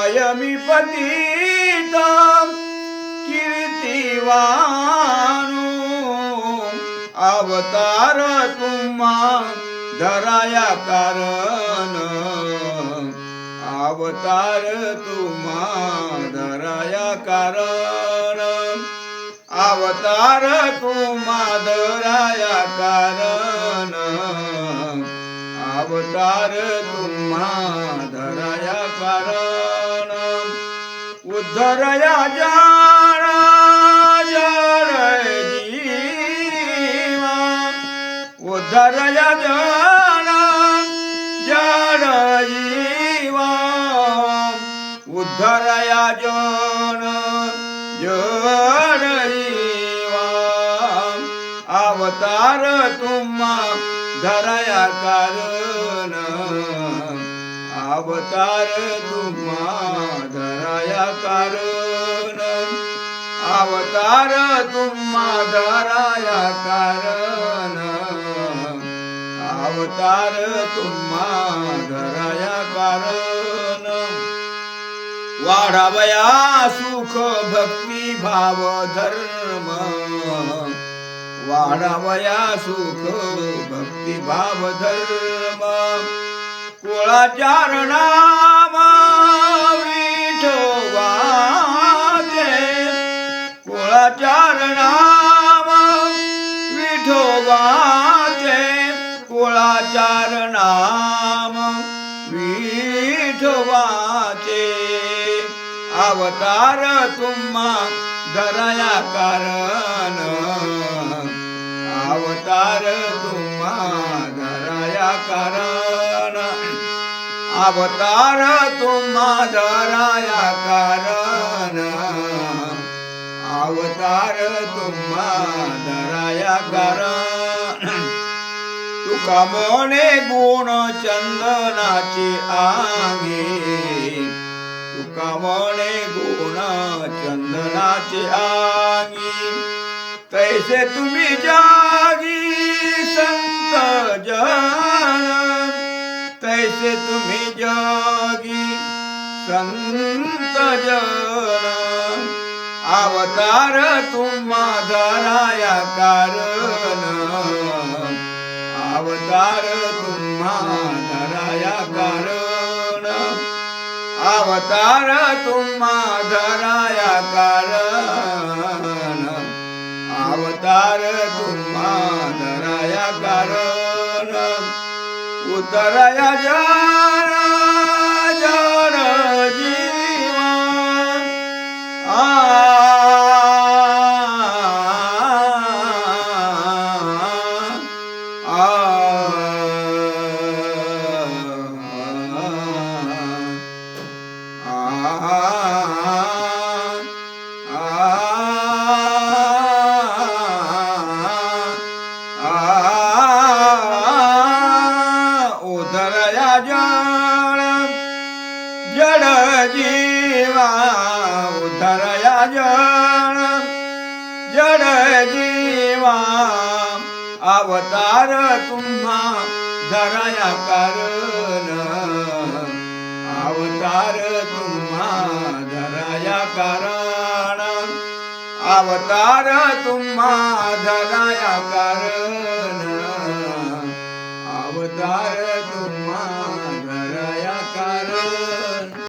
कायमी पतिता कीर्तिवाणू अवतार तुम्हा धराया कारण अवतार तुम्हा धराया कारण अवतार तुम्हा धराया कारण अवतार तुम्हा धराया कारण ઉદ્ધરયા જાણા જીવા ઉદ્ધરયા જાણા જાણ જીવા ઉદ્ધરયા જણ જણ અવતાર તુમા ધરયા કરણ અવતાર તુમા કારણ અવતાર તુમ્મા ધરાયા કારણ અવતાર તુમ્મા ધરાયા કારણ વાઢાવયા સુખ ભક્તિ ભાવ ધર્મ. વાઢાવયા સુખ ભક્તિ ભાવ ધર્મ. કોળા ચારણા તારા ચરણામાં વિઠો વાંચે કોળા ચરણામ વિઠો વાંચે અવતાર તુમ્મા ધરાયા કારણ. અવતાર તુમ્મા ધરાયા કારણ. અવતાર તુમ્મા ધરાયા કારણ. अवतार तुम्हा धराया करा. तुका मोने गुण चंदनाची आगे. तुका मोने गुण चंदनाचे आगी. तैसे तुम्ही जागी संत जन. तैसे तुम्ही जागी संत जन. अवतार तुम्हा धराया कारण. अवतार तुम्हा धराया कारण. अवतार तुम्हा धराया कारण. अवतार तुम्हा धराया कारण. उतरया जन ઉધરયા જણ જડ જીવા અવતાર તુમ્હા ધરયા કારણ અવતાર તુમ્હા ધરયા કારણ અવતાર તુમ્હા ધરયા કારણ.